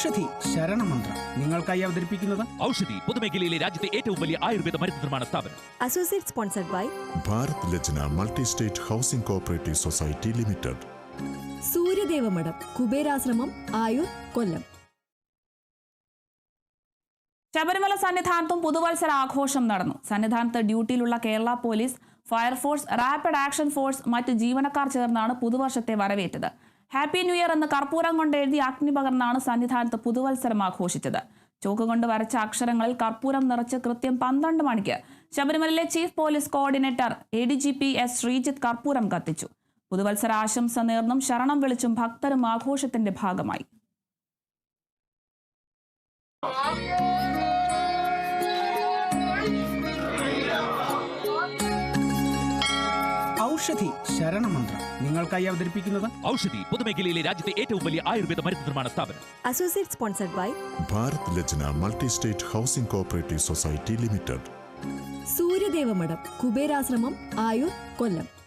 ഔഷധി ശരണമന്ത്രം. നിങ്ങൾക്കായി അവതരിപ്പിക്കുന്നത്? ഔഷധി പൊതുമേഖലയിലെ രാജ്യത്തെ ഏറ്റവും വലിയ ആയുർവേദ മരുന്ന് നിർമ്മാണ സ്ഥാപനം. Associate sponsored by Bharat Lajna multi state housing cooperative society limited. Suryadevamadom Kuberashramam Ayur Kollam. Sabarimala സന്നിധാനത്തും പുതുവത്സര ആഘോഷം നടന്നു. സന്നിധാനത്ത് ഡ്യൂട്ടിയിലുള്ള Kerala police fire force rapid action force മറ്റ് ജീവനക്കാർ ചേർന്നാണ് പുതുവർഷത്തെ വരവേറ്റത്. ഹാപ്പി ന്യൂ ഇയർ എന്ന് കർപ്പൂരം കൊണ്ട് എഴുതി അഗ്നി പകർന്നാണ് സന്നിധാനത്ത് പുതുവത്സരം ആഘോഷിച്ചത്. ചോക്ക് കൊണ്ട് വരച്ച അക്ഷരങ്ങളിൽ കർപ്പൂരം നിറച്ച് കൃത്യം പന്ത്രണ്ട് മണിക്ക് ശബരിമലയിലെ chief police coordinator A D G P S Sreejith കർപ്പൂരം കത്തിച്ചു. പുതുവത്സര ആശംസ നേർന്നും ശരണം വിളിച്ചും ഭക്തരും ആഘോഷത്തിന്റെ ഭാഗമായി. ഔഷധി ശരണമന്ത്രം. നിങ്ങൾക്കായി അവതരിപ്പിക്കുന്നത്? ഔഷധി പൊതുമേഖലയിലെ രാജ്യത്തെ ഏറ്റവും വലിയ ആയുർവേദ മരുന്ന് നിർമ്മാണ സ്ഥാപനം. Associate sponsored by Bharat Lajna multi state housing cooperative society limited. Suryadevamadom Kuberashramam Ayur Kollam.